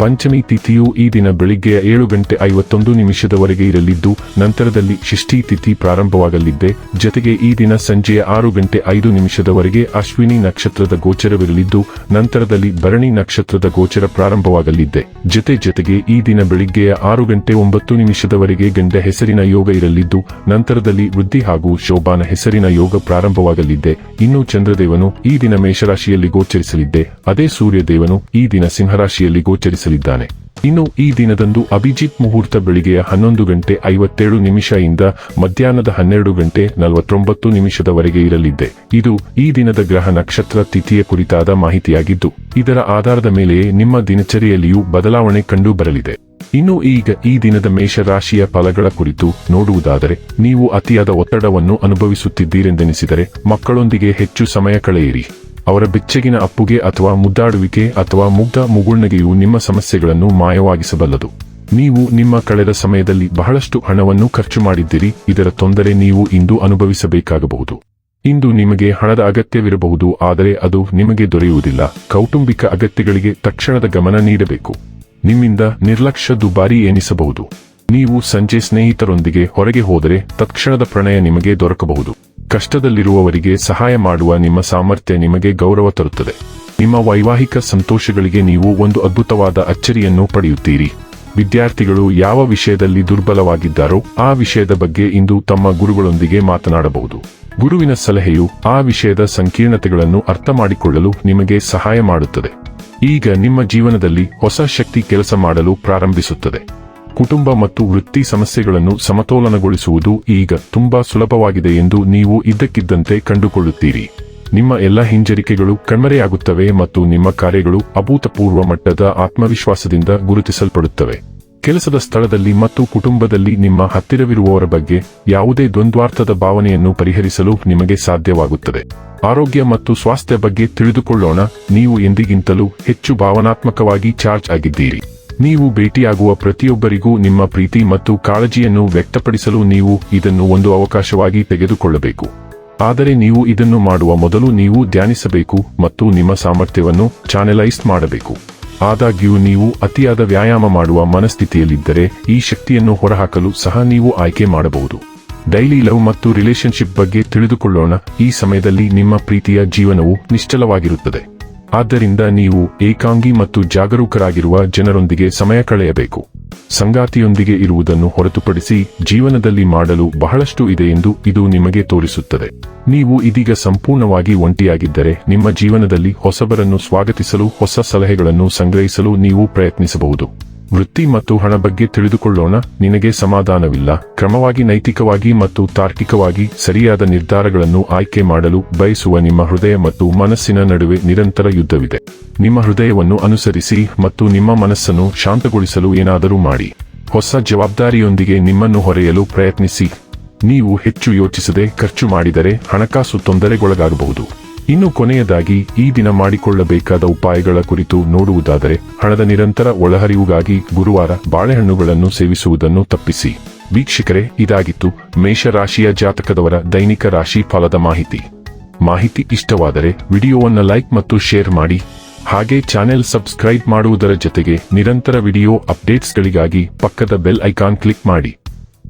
ಪಂಚಮಿ ತಿಥಿಯು ಈ ದಿನ ಬೆಳಿಗ್ಗೆ ಏಳು ಗಂಟೆ ಐವತ್ತೊಂದು ನಿಮಿಷದವರೆಗೆ ಇರಲಿದ್ದು, ನಂತರದಲ್ಲಿ ಷಷ್ಠಿ ತಿಥಿ ಪ್ರಾರಂಭವಾಗಲಿದ್ದೆ. ಜತೆಗೆ ಈ ದಿನ ಸಂಜೆಯ ಆರು ಗಂಟೆ ಐದು ನಿಮಿಷದವರೆಗೆ ಅಶ್ವಿನಿ ನಕ್ಷತ್ರದ ಗೋಚರವಿರಲಿದ್ದು, ನಂತರದಲ್ಲಿ ಭರಣಿ ನಕ್ಷತ್ರದ ಗೋಚರ ಪ್ರಾರಂಭವಾಗಲಿದ್ದೆ. ಜತೆ ಜತೆಗೆ ಈ ದಿನ ಬೆಳಿಗ್ಗೆಯ ಆರು ಗಂಟೆ ಒಂಬತ್ತು ನಿಮಿಷದವರೆಗೆ ಗಂಡ ಹೆಸರಿನ ಯೋಗ ಇರಲಿದ್ದು, ನಂತರದಲ್ಲಿ ವೃದ್ಧಿ ಹಾಗೂ ಶೋಭಾನ ಹೆಸರಿನ ಯೋಗ ಪ್ರಾರಂಭವಾಗಲಿದ್ದೆ. ಇನ್ನು ಚಂದ್ರದೇವನು ಈ ದಿನ ಮೇಷರಾಶಿಯಲ್ಲಿ ಗೋಚರಿಸಲಿದ್ದೆ. ಅದೇ ಸೂರ್ಯದೇವನು ಈ ದಿನ ಸಿಂಹರಾಶಿಯಲ್ಲಿ ಇನ್ನು ಈ ದಿನದಂದು ಅಭಿಜಿತ್ ಮುಹೂರ್ತ ಬೆಳಿಗ್ಗೆಯ ಹನ್ನೊಂದು ಗಂಟೆ ಐವತ್ತೇಳು ನಿಮಿಷ ಇಂದ ಮಧ್ಯಾಹ್ನದ ಹನ್ನೆರಡು ಗಂಟೆ ನಲವತ್ತೊಂಬತ್ತು ನಿಮಿಷದವರೆಗೆ ಇರಲಿದೆ. ಇದು ಈ ದಿನದ ಗ್ರಹ ನಕ್ಷತ್ರ ತಿಥಿಯ ಕುರಿತಾದ ಮಾಹಿತಿಯಾಗಿದ್ದು, ಇದರ ಆಧಾರದ ಮೇಲೆಯೇ ನಿಮ್ಮ ದಿನಚರಿಯಲ್ಲಿಯೂ ಬದಲಾವಣೆ ಕಂಡು ಬರಲಿದೆ ಇನ್ನು ಈಗ ಈ ದಿನದ ಮೇಷರಾಶಿಯ ಫಲಗಳ ಕುರಿತು ನೋಡುವುದಾದರೆ, ನೀವು ಅತಿಯಾದ ಒತ್ತಡವನ್ನು ಅನುಭವಿಸುತ್ತಿದ್ದೀರೆಂದೆನಿಸಿದರೆ ಮಕ್ಕಳೊಂದಿಗೆ ಹೆಚ್ಚು ಸಮಯ ಕಳೆಯಿರಿ. ಅವರ ಬೆಚ್ಚಗಿನ ಅಪ್ಪುಗೆ ಅಥವಾ ಮುದ್ದಾಡುವಿಕೆ ಅಥವಾ ಮುಗ್ಧ ಮುಗುಳ್ನಗೆಯು ನಿಮ್ಮ ಸಮಸ್ಯೆಗಳನ್ನು ಮಾಯವಾಗಿಸಬಲ್ಲದು. ನೀವು ನಿಮ್ಮ ಕಳೆದ ಸಮಯದಲ್ಲಿ ಬಹಳಷ್ಟು ಹಣವನ್ನು ಖರ್ಚು ಮಾಡಿದ್ದೀರಿ, ಇದರ ತೊಂದರೆ ನೀವು ಇಂದು ಅನುಭವಿಸಬೇಕಾಗಬಹುದು. ಇಂದು ನಿಮಗೆ ಹಣದ ಅಗತ್ಯವಿರಬಹುದು, ಆದರೆ ಅದು ನಿಮಗೆ ದೊರೆಯುವುದಿಲ್ಲ. ಕೌಟುಂಬಿಕ ಅಗತ್ಯಗಳಿಗೆ ತಕ್ಷಣದ ಗಮನ ನೀಡಬೇಕು. ನಿಮ್ಮಿಂದ ನಿರ್ಲಕ್ಷ್ಯ ದುಬಾರಿ ಎನಿಸಬಹುದು. ನೀವು ಸಂಜೆ ಸ್ನೇಹಿತರೊಂದಿಗೆ ಹೊರಗೆ ಹೋದರೆ ತಕ್ಷಣದ ಪ್ರಣಯ ನಿಮಗೆ ದೊರಕಬಹುದು. ಕಷ್ಟದಲ್ಲಿರುವವರಿಗೆ ಸಹಾಯ ಮಾಡುವ ನಿಮ್ಮ ಸಾಮರ್ಥ್ಯ ನಿಮಗೆ ಗೌರವ ತರುತ್ತದೆ. ನಿಮ್ಮ ವೈವಾಹಿಕ ಸಂತೋಷಗಳಿಗೆ ನೀವು ಒಂದು ಅದ್ಭುತವಾದ ಅಚ್ಚರಿಯನ್ನು ಪಡೆಯುತ್ತೀರಿ. ವಿದ್ಯಾರ್ಥಿಗಳು ಯಾವ ವಿಷಯದಲ್ಲಿ ದುರ್ಬಲವಾಗಿದ್ದಾರೋ ಆ ವಿಷಯದ ಬಗ್ಗೆ ಇಂದು ತಮ್ಮ ಗುರುಗಳೊಂದಿಗೆ ಮಾತನಾಡಬಹುದು. ಗುರುವಿನ ಸಲಹೆಯು ಆ ವಿಷಯದ ಸಂಕೀರ್ಣತೆಗಳನ್ನು ಅರ್ಥ ಮಾಡಿಕೊಳ್ಳಲು ನಿಮಗೆ ಸಹಾಯ ಮಾಡುತ್ತದೆ. ಈಗ ನಿಮ್ಮ ಜೀವನದಲ್ಲಿ ಹೊಸ ಶಕ್ತಿ ಕೆಲಸ ಮಾಡಲು ಪ್ರಾರಂಭಿಸುತ್ತದೆ. ಕುಟುಂಬ ಮತ್ತು ವೃತ್ತಿ ಸಮಸ್ಯೆಗಳನ್ನು ಸಮತೋಲನಗೊಳಿಸುವುದು ಈಗ ತುಂಬಾ ಸುಲಭವಾಗಿದೆ ಎಂದು ನೀವು ಇದ್ದಕ್ಕಿದ್ದಂತೆ ಕಂಡುಕೊಳ್ಳುತ್ತೀರಿ. ನಿಮ್ಮ ಎಲ್ಲ ಹಿಂಜರಿಕೆಗಳು ಕಣ್ಮರೆಯಾಗುತ್ತವೆ ಮತ್ತು ನಿಮ್ಮ ಕಾರ್ಯಗಳು ಅಭೂತಪೂರ್ವ ಮಟ್ಟದ ಆತ್ಮವಿಶ್ವಾಸದಿಂದ ಗುರುತಿಸಲ್ಪಡುತ್ತವೆ. ಕೆಲಸದ ಸ್ಥಳದಲ್ಲಿ ಮತ್ತು ಕುಟುಂಬದಲ್ಲಿ ನಿಮ್ಮ ಹತ್ತಿರವಿರುವವರ ಬಗ್ಗೆ ಯಾವುದೇ ದ್ವಂದ್ವಾರ್ಥದ ಭಾವನೆಯನ್ನು ಪರಿಹರಿಸಲು ನಿಮಗೆ ಸಾಧ್ಯವಾಗುತ್ತದೆ. ಆರೋಗ್ಯ ಮತ್ತು ಸ್ವಾಸ್ಥ್ಯ ಬಗ್ಗೆ ತಿಳಿದುಕೊಳ್ಳೋಣ, ನೀವು ಎಂದಿಗಿಂತಲೂ ಹೆಚ್ಚು ಭಾವನಾತ್ಮಕವಾಗಿ ಚಾರ್ಜ್ ಆಗಿದ್ದೀರಿ. ನೀವು ಭೇಟಿಯಾಗುವ ಪ್ರತಿಯೊಬ್ಬರಿಗೂ ನಿಮ್ಮ ಪ್ರೀತಿ ಮತ್ತು ಕಾಳಜಿಯನ್ನು ವ್ಯಕ್ತಪಡಿಸಲು ನೀವು ಇದನ್ನು ಒಂದು ಅವಕಾಶವಾಗಿ ತೆಗೆದುಕೊಳ್ಳಬೇಕು. ಆದರೆ ನೀವು ಇದನ್ನು ಮಾಡುವ ಮೊದಲು ನೀವು ಧ್ಯಾನಿಸಬೇಕು ಮತ್ತು ನಿಮ್ಮ ಸಾಮರ್ಥ್ಯವನ್ನು ಚಾನೆಲೈಸ್ ಮಾಡಬೇಕು. ಆದಾಗ್ಯೂ ನೀವು ಅತಿಯಾದ ವ್ಯಾಯಾಮ ಮಾಡುವ ಮನಸ್ಥಿತಿಯಲ್ಲಿದ್ದರೆ ಈ ಶಕ್ತಿಯನ್ನು ಹೊರಹಾಕಲು ಸಹ ನೀವು ಆಯ್ಕೆ ಮಾಡಬಹುದು. ಡೈಲಿ ಲವ್ ಮತ್ತು ರಿಲೇಶನ್ಶಿಪ್ ಬಗ್ಗೆ ತಿಳಿದುಕೊಳ್ಳೋಣ. ಈ ಸಮಯದಲ್ಲಿ ನಿಮ್ಮ ಪ್ರೀತಿಯ ಜೀವನವು ನಿಶ್ಚಲವಾಗಿರುತ್ತದೆ. ಆದ್ದರಿಂದ ನೀವು ಏಕಾಂಗಿ ಮತ್ತು ಜಾಗರೂಕರಾಗಿರುವ ಜನರೊಂದಿಗೆ ಸಮಯ ಕಳೆಯಬೇಕು. ಸಂಗಾತಿಯೊಂದಿಗೆ ಇರುವುದನ್ನು ಹೊರತುಪಡಿಸಿ ಜೀವನದಲ್ಲಿ ಮಾಡಲು ಬಹಳಷ್ಟು ಇದೆ ಎಂದು ಇದು ನಿಮಗೆ ತೋರಿಸುತ್ತದೆ. ನೀವು ಇದೀಗ ಸಂಪೂರ್ಣವಾಗಿ ಒಂಟಿಯಾಗಿದ್ದರೆ ನಿಮ್ಮ ಜೀವನದಲ್ಲಿ ಹೊಸಬರನ್ನು ಸ್ವಾಗತಿಸಲು ಹೊಸ ಸಲಹೆಗಳನ್ನು ಸಂಗ್ರಹಿಸಲು ನೀವು ಪ್ರಯತ್ನಿಸಬಹುದು. ವೃತ್ತಿ ಮತ್ತು ಹಣ ಬಗ್ಗೆ ತಿಳಿದುಕೊಳ್ಳೋಣ. ನಿನಗೆ ಸಮಾಧಾನವಿಲ್ಲ. ಕ್ರಮವಾಗಿ ನೈತಿಕವಾಗಿ ಮತ್ತು ತಾರ್ಕಿಕವಾಗಿ ಸರಿಯಾದ ನಿರ್ಧಾರಗಳನ್ನು ಆಯ್ಕೆ ಮಾಡಲು ಬಯಸುವ ನಿಮ್ಮ ಹೃದಯ ಮತ್ತು ಮನಸ್ಸಿನ ನಡುವೆ ನಿರಂತರ ಯುದ್ಧವಿದೆ. ನಿಮ್ಮ ಹೃದಯವನ್ನು ಅನುಸರಿಸಿ ಮತ್ತು ನಿಮ್ಮ ಮನಸ್ಸನ್ನು ಶಾಂತಗೊಳಿಸಲು ಏನಾದರೂ ಮಾಡಿ. ಹೊಸ ಜವಾಬ್ದಾರಿಯೊಂದಿಗೆ ನಿಮ್ಮನ್ನು ಹೊರೆಯಲು ಪ್ರಯತ್ನಿಸಿ. ನೀವು ಹೆಚ್ಚು ಯೋಚಿಸದೆ ಖರ್ಚು ಮಾಡಿದರೆ ಹಣಕಾಸು ತೊಂದರೆಗೊಳಗಾಗಬಹುದು. ಇನ್ನು ಕೊನೆಯದಾಗಿ ಈ ದಿನ ಮಾಡಿಕೊಳ್ಳಬೇಕಾದ ಉಪಾಯಗಳ ಕುರಿತು ನೋಡುವುದಾದರೆ ಹಣದ ನಿರಂತರ ಒಳಹರಿವುಗಾಗಿ ಗುರುವಾರ ಬಾಳೆಹಣ್ಣುಗಳನ್ನು ಸೇವಿಸುವುದನ್ನು ತಪ್ಪಿಸಿ. ವೀಕ್ಷಕರೇ, ಇದಾಗಿತ್ತು ಮೇಷರಾಶಿಯ ಜಾತಕದವರ ದೈನಿಕ ರಾಶಿ ಫಲದ ಮಾಹಿತಿ. ಮಾಹಿತಿ ಇಷ್ಟವಾದರೆ ವಿಡಿಯೋವನ್ನು ಲೈಕ್ ಮತ್ತು ಶೇರ್ ಮಾಡಿ. ಹಾಗೆ ಚಾನೆಲ್ ಸಬ್ಸ್ಕ್ರೈಬ್ ಮಾಡುವುದರ ಜೊತೆಗೆ ನಿರಂತರ ವಿಡಿಯೋ ಅಪ್ಡೇಟ್ಸ್ಗಳಿಗಾಗಿ ಪಕ್ಕದ ಬೆಲ್ ಐಕಾನ್ ಕ್ಲಿಕ್ ಮಾಡಿ.